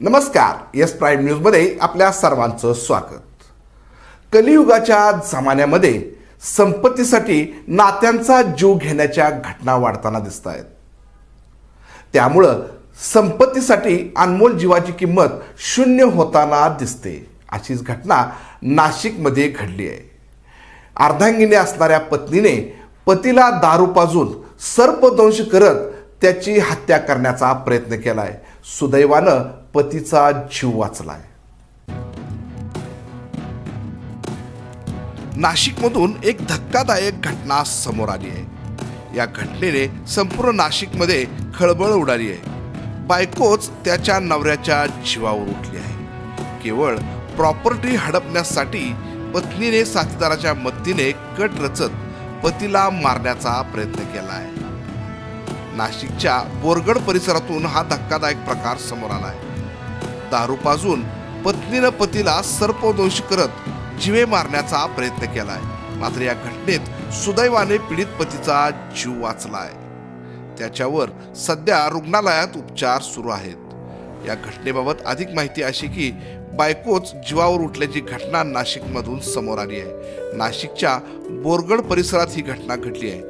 नमस्कार S prime न्यूजमध्ये आपल्या सर्वांचं स्वागत. कलियुगाच्या जमान्यामध्ये संपत्तीसाठी नात्यांचा जीव घेण्याच्या घटना वाढताना दिसत आहेत त्यामुळं संपत्तीसाठी अनमोल जीवाची किंमत शून्य होताना दिसते अशीच घटना नाशिकमध्ये घडली आहे. अर्धांगिनी असणाऱ्या पत्नीने पतीला दारू पाजून सर्पदंश करत त्याची हत्या करण्याचा प्रयत्न केला आहे सुदैवानं पतीचा जीव वाचलाय. नाशिकमधून एक धक्कादायक घटना समोर आली आहे. या घटनेने संपूर्ण नाशिकमध्ये खळबळ उडाली आहे. बायकोच त्याच्या नवऱ्याच्या जीवावर उठली आहे. केवळ प्रॉपर्टी हडपण्यासाठी पत्नीने साथीदाराच्या मदतीने कट रचत पतीला मारण्याचा प्रयत्न केला आहे. नाशिकच्या बोरगड परिसरातून हा धक्कादायक प्रकार समोर आला आहे. दारू पाजून पत्नीनं पतीला सर्पदोष करत जिवे मारण्याचा प्रयत्न केलाय. मात्र या घटनेत सुदैवाने पीडित पतीचा जीव वाचलाय. त्याच्यावर सध्या रुग्णालयात उपचार सुरू आहेत. या घटनेबाबत अधिक माहिती अशी की बायकोच जीवावर उठल्याची घटना नाशिकमधून समोर आली आहे. नाशिकच्या बोरगड परिसरात ही घटना घडली आहे.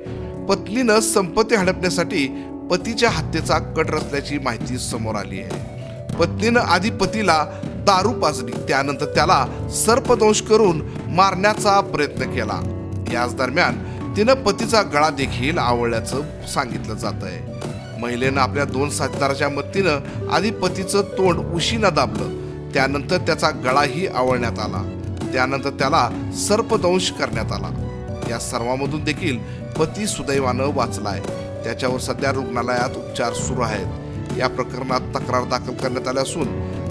पत्नीनं संपत्ती हडपण्यासाठी पतीच्या हत्येचा कट रचल्याची माहिती समोर आली आहे. पत्नीनं आधी पतीला दारू पाजली. त्यानंतर त्याला सर्पदंश करून मारण्याचा प्रयत्न केला. याच दरम्यान तिनं पतीचा गळा देखील आवळल्याचं सांगितलं जात आहे महिलेनं आपल्या दोन साथीदाराच्या मदतीनं आधी पतीचं तोंड उशीनं दाबलं. त्यानंतर त्याचा गळाही आवळण्यात आला. त्यानंतर त्याला सर्पदंश करण्यात आला. या सर्वांमधून देखील पती सुदैवानं वाचलाय. त्याच्यावर सध्या रुग्णालयात उपचार सुरू आहेत. या प्रकरणात तक्रार दाखल करण्यात आली असून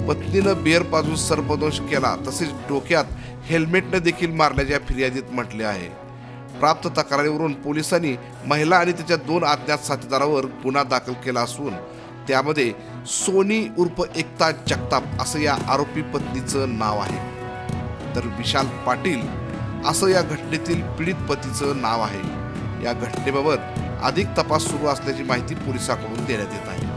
पत्नीनं बिअर पाजून सर्पदंश केला तसेच डोक्यात हेल्मेटनं देखील मारल्याच्या फिर्यादीत म्हटले आहे. प्राप्त तक्रारीवरून पोलिसांनी महिला आणि त्याच्या दोन अज्ञात साथीदारावर गुन्हा दाखल केला असून त्यामध्ये सोनी उर्फ एकता जगताप असं या आरोपी पत्नीचं नाव आहे. तर विशाल पाटील असं या घटनेतील पीडित पतीचं नाव आहे. या घटनेबाबत अधिक तपास सुरू असल्याची माहिती पोलिसांकडून देण्यात येत आहे.